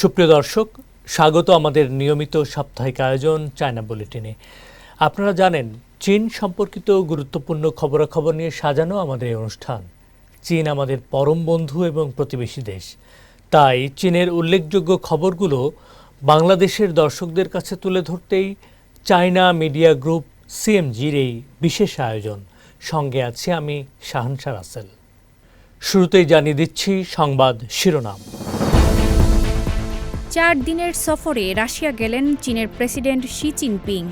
সুপ্রিয় দর্শক, স্বাগত আমাদের নিয়মিত সাপ্তাহিক আয়োজন চায়না বুলেটিনে। আপনারা জানেন, চীন সম্পর্কিত গুরুত্বপূর্ণ খবরাখবর নিয়ে সাজানো আমাদের এই অনুষ্ঠান। চীন আমাদের পরম বন্ধু এবং প্রতিবেশী দেশ। তাই চীনের উল্লেখযোগ্য খবরগুলো বাংলাদেশের দর্শকদের কাছে তুলে ধরতেই চায়না মিডিয়া গ্রুপ সিএমজির এই বিশেষ আয়োজন। সঙ্গে আছি আমি শাহানশা রাসেল। শুরুতেই জানিয়ে দিচ্ছি সংবাদ শিরোনাম। চার দিনের সফরে রাশিয়া গেলেন চীনের প্রেসিডেন্ট শি জিনপিং।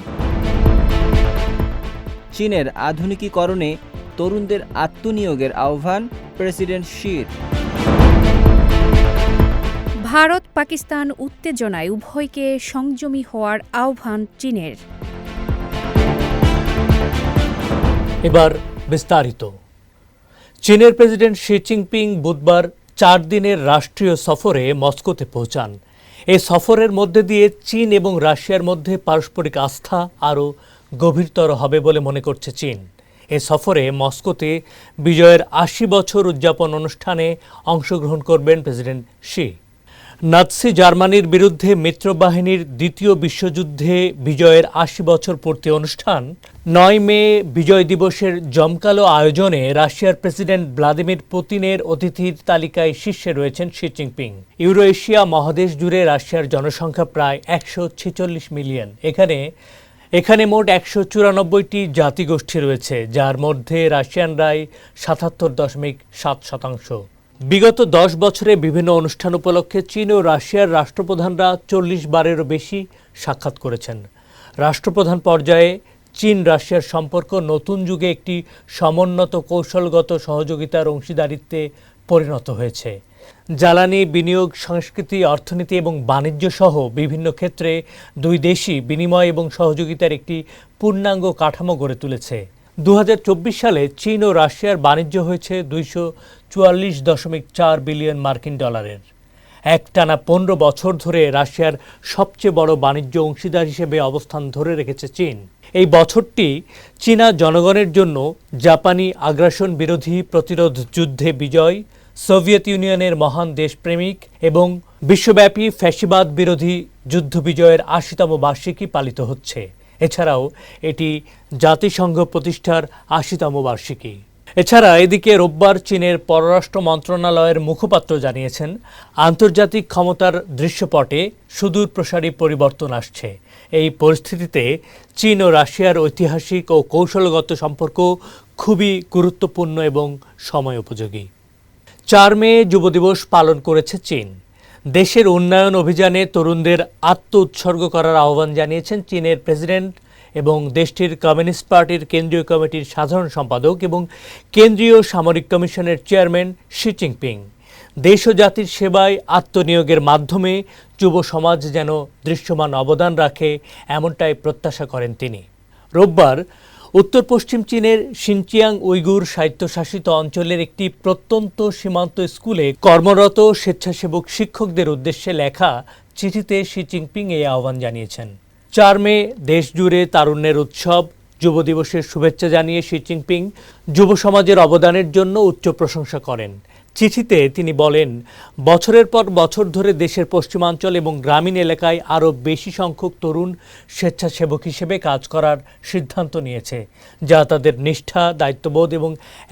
চীনের আধুনিকীকরণে তরুণদের আত্মনিয়োগের আহ্বান প্রেসিডেন্ট শির। ভারত পাকিস্তান উত্তেজনায় উভয়কে সংযমী হওয়ার আহ্বান চীনের। এবার বিস্তারিত। চীনের প্রেসিডেন্ট শি জিনপিং বুধবার চার দিনের রাষ্ট্রীয় সফরে মস্কোতে পৌঁছান। এই সফরের মধ্যে দিয়ে চীন এবং রাশিয়ার মধ্যে পারস্পরিক আস্থা আরও গভীরতর হবে বলে মনে করছে চীন। এ সফরে মস্কোতে বিজয়ের আশি বছর উদযাপন অনুষ্ঠানে অংশগ্রহণ করবেন প্রেসিডেন্ট শি। নাৎসি জার্মানির বিরুদ্ধে মিত্রবাহিনীর দ্বিতীয় বিশ্বযুদ্ধে বিজয়ের আশি বছর পূর্তি অনুষ্ঠান। নয় মে বিজয় দিবসের জমকালো আয়োজনে রাশিয়ার প্রেসিডেন্ট ভ্লাদিমির পুতিনের অতিথির তালিকায় শীর্ষে রয়েছেন শি জিনপিং। ইউরো এশিয়া মহাদেশ জুড়ে রাশিয়ার জনসংখ্যা প্রায় একশো ছেচল্লিশ মিলিয়ন। এখানে এখানে মোট একশো চুরানব্বইটি জাতিগোষ্ঠী রয়েছে, যার মধ্যে রাশিয়ানরাই সাতাত্তর দশমিক সাত শতাংশ। বিগত দশ বছরে বিভিন্ন অনুষ্ঠান উপলক্ষে চীন ও রাশিয়ার রাষ্ট্রপ্রধানরা চল্লিশ বারেরও বেশি সাক্ষাৎ করেছেন। রাষ্ট্রপ্রধান পর্যায়ে চীন রাশিয়ার সম্পর্ক নতুন যুগে একটি সমুন্নত কৌশলগত সহযোগিতার অংশীদারিত্বে পরিণত হয়েছে। জ্বালানি বিনিয়োগ, সংস্কৃতি, অর্থনীতি এবং বাণিজ্য সহ বিভিন্ন ক্ষেত্রে দুই দেশই বিনিময় এবং সহযোগিতার একটি পূর্ণাঙ্গ কাঠামো গড়ে তুলেছে। দু হাজার চব্বিশ সালে চীন ও রাশিয়ার বাণিজ্য হয়েছে দুইশো চুয়াল্লিশ দশমিক চার বিলিয়ন মার্কিন ডলারের। একটানা পনেরো বছর ধরে রাশিয়ার সবচেয়ে বড় বাণিজ্য অংশীদার হিসেবে অবস্থান ধরে রেখেছে চীন। এই বছরটি চীনা জনগণের জন্য জাপানি আগ্রাসন বিরোধী প্রতিরোধ যুদ্ধে বিজয়, সোভিয়েত ইউনিয়নের মহান দেশপ্রেমিক এবং বিশ্বব্যাপী ফ্যাসিবাদ বিরোধী যুদ্ধ বিজয়ের আশিতম বার্ষিকী পালিত হচ্ছে। এছাড়াও এটি জাতিসংঘ প্রতিষ্ঠার আশিতম বার্ষিকী। এছাড়া এদিকে রোববার চীনের পররাষ্ট্র মন্ত্রণালয়ের মুখপাত্র জানিয়েছেন, আন্তর্জাতিক ক্ষমতার দৃশ্যপটে সুদূর প্রসারী পরিবর্তন আসছে। এই পরিস্থিতিতে চীন ও রাশিয়ার ঐতিহাসিক ও কৌশলগত সম্পর্ক খুবই গুরুত্বপূর্ণ এবং সময় উপযোগী। চার মে যুব দিবস পালন করেছে চীন। দেশের উন্নয়ন অভিযানে তরুণদের আত্ম উৎসর্গ করার আহ্বান জানিয়েছেন চীনের প্রেসিডেন্ট এবং দেশটির কমিউনিস্ট পার্টির কেন্দ্রীয় কমিটির সাধারণ সম্পাদক এবং কেন্দ্রীয় সামরিক কমিশনের চেয়ারম্যান শি জিনপিং। দেশ ও জাতির সেবায় আত্মনিয়োগের মাধ্যমে যুব সমাজ যেন দৃশ্যমান অবদান রাখে, এমনটাই প্রত্যাশা করেন তিনি। রোববার উত্তর পশ্চিম চীনের সিনচিয়াং উইগুর স্বায়ত্তশাসিত অঞ্চলের একটি প্রত্যন্ত সীমান্ত স্কুলে কর্মরত স্বেচ্ছাসেবক শিক্ষকদের উদ্দেশ্যে লেখা চিঠিতে শি জিনপিং এই আহ্বান জানিয়েছেন। চার মে দেশজুড়ে তারুণ্যের উৎসব। যুব দিবসের শুভেচ্ছা জানিয়ে শি জিনপিং যুব সমাজের অবদানের জন্য উচ্চ প্রশংসা করেন। চিঠিতে তিনি বলেন, বছরের পর বছর ধরে দেশের পশ্চিমাঞ্চল এবং গ্রামীণ এলাকায় আরও বেশি সংখ্যক তরুণ স্বেচ্ছাসেবক হিসেবে কাজ করার সিদ্ধান্ত নিয়েছে, যা তাদের নিষ্ঠা, দায়িত্ববোধ এবং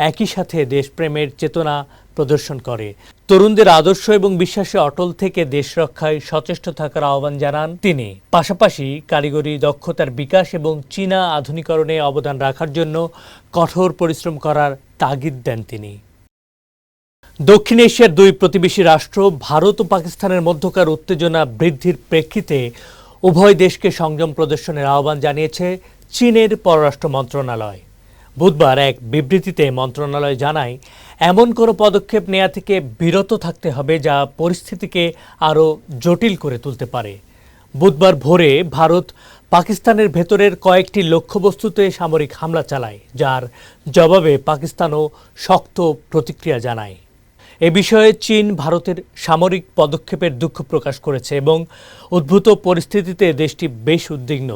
একই সাথে দেশপ্রেমের চেতনা প্রদর্শন করে। তরুণদের আদর্শ এবং বিশ্বাসে অটল থেকে দেশ রক্ষায় সচেষ্ট থাকার আহ্বান জানান তিনি। পাশাপাশি কারিগরি দক্ষতার বিকাশ এবং চীনা আধুনিকরণে অবদান রাখার জন্য কঠোর পরিশ্রম করার তাগিদ দেন তিনি। দক্ষিণ এশিয়ার দুই প্রতিবেশী রাষ্ট্র, ভারত ও পাকিস্তানের মধ্যকার উত্তেজনা বৃদ্ধির প্রেক্ষিতে উভয় দেশকে সংযম প্রদর্শনের আহ্বান জানিয়েছে চীনের পররাষ্ট্র মন্ত্রণালয়। বুধবার এক বিবৃতিতে মন্ত্রণালয় জানায়, এমন কোনো পদক্ষেপ নেওয়া থেকে বিরত থাকতে হবে যা পরিস্থিতিকে আরও জটিল করে তুলতে পারে। বুধবার ভোরে ভারত পাকিস্তানের ভেতরের কয়েকটি লক্ষ্যবস্তুতে সামরিক হামলা চালায়, যার জবাবে পাকিস্তানও শক্ত প্রতিক্রিয়া জানায়। এ বিষয়ে চীন ভারতের সামরিক পদক্ষেপের দুঃখ প্রকাশ করেছে এবং উদ্ভূত পরিস্থিতিতে দেশটি বেশ উদ্বিগ্ন।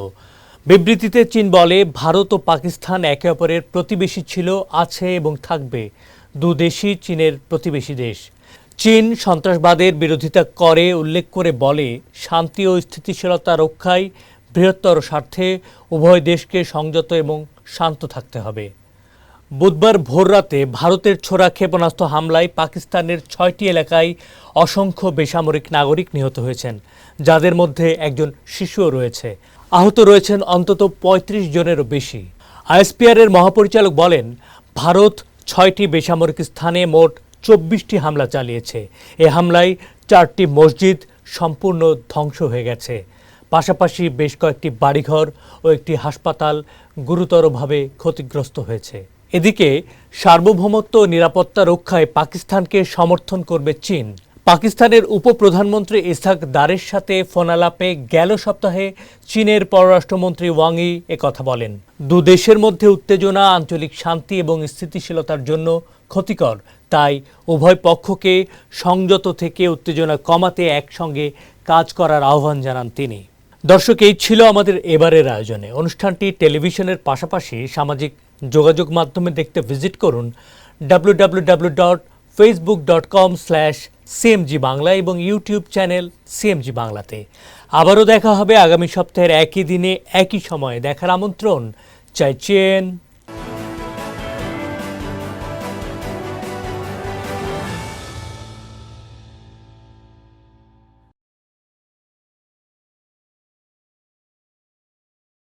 বিবৃতিতে চীন বলে, ভারত ও পাকিস্তান একে অপরের প্রতিবেশী ছিল, আছে এবং থাকবে। দু দেশই চীনের প্রতিবেশী দেশ। চীন সন্ত্রাসবাদের বিরোধিতা করে উল্লেখ করে বলে, শান্তি ও স্থিতিশীলতা রক্ষায় বৃহত্তর স্বার্থে উভয় দেশকে সংযত এবং শান্ত থাকতে হবে। বুধবার ভোররাতে ভারতের ছোড়া ক্ষেপণাস্ত্র হামলায় পাকিস্তানের ছয়টি এলাকায় অসংখ্য বেসামরিক নাগরিক নিহত হয়েছেন, যাদের মধ্যে একজন শিশুও রয়েছে। আহত রয়েছেন অন্তত ৩৫ জনেরও বেশি। আইএসপিআরের মহাপরিচালক বলেন, ভারত ছয়টি বেসামরিক স্থানে মোট চব্বিশটি হামলা চালিয়েছে। এ হামলায় চারটি মসজিদ সম্পূর্ণ ধ্বংস হয়ে গেছে। পাশাপাশি বেশ কয়েকটি বাড়িঘর ও একটি হাসপাতাল গুরুতরভাবে ক্ষতিগ্রস্ত হয়েছে। এদিকে সার্বভৌমত্ব নিরাপত্তা রক্ষায় পাকিস্তানকে সমর্থন করবে চীন। পাকিস্তানের উপপ্রধানমন্ত্রী ইসহাক দারের সাথে ফোনালাপে গেল সপ্তাহে চীনের পররাষ্ট্রমন্ত্রী ওয়াংই কথা বলেন। দু দেশের মধ্যে উত্তেজনা, আঞ্চলিক শান্তি এবং স্থিতিশীলতার জন্য ক্ষতিকর। তাই উভয় পক্ষকে সংযত থেকে উত্তেজনা কমাতে একসঙ্গে কাজ করার আহ্বান জানান তিনি। দর্শক, এই ছিল আমাদের এবারের আয়োজনে। অনুষ্ঠানটি টেলিভিশনের পাশাপাশি সামাজিক যোগাযোগ মাধ্যমে দেখতে ভিজিট করুন W dot Facebook dot com slash CMG Bangla এবং ইউটিউব চ্যানেল সিএমজি বাংলাতে আবারও দেখা হবে আগামী সপ্তাহের একই দিনে, একই সময়ে। দেখার আমন্ত্রণ চাইছেন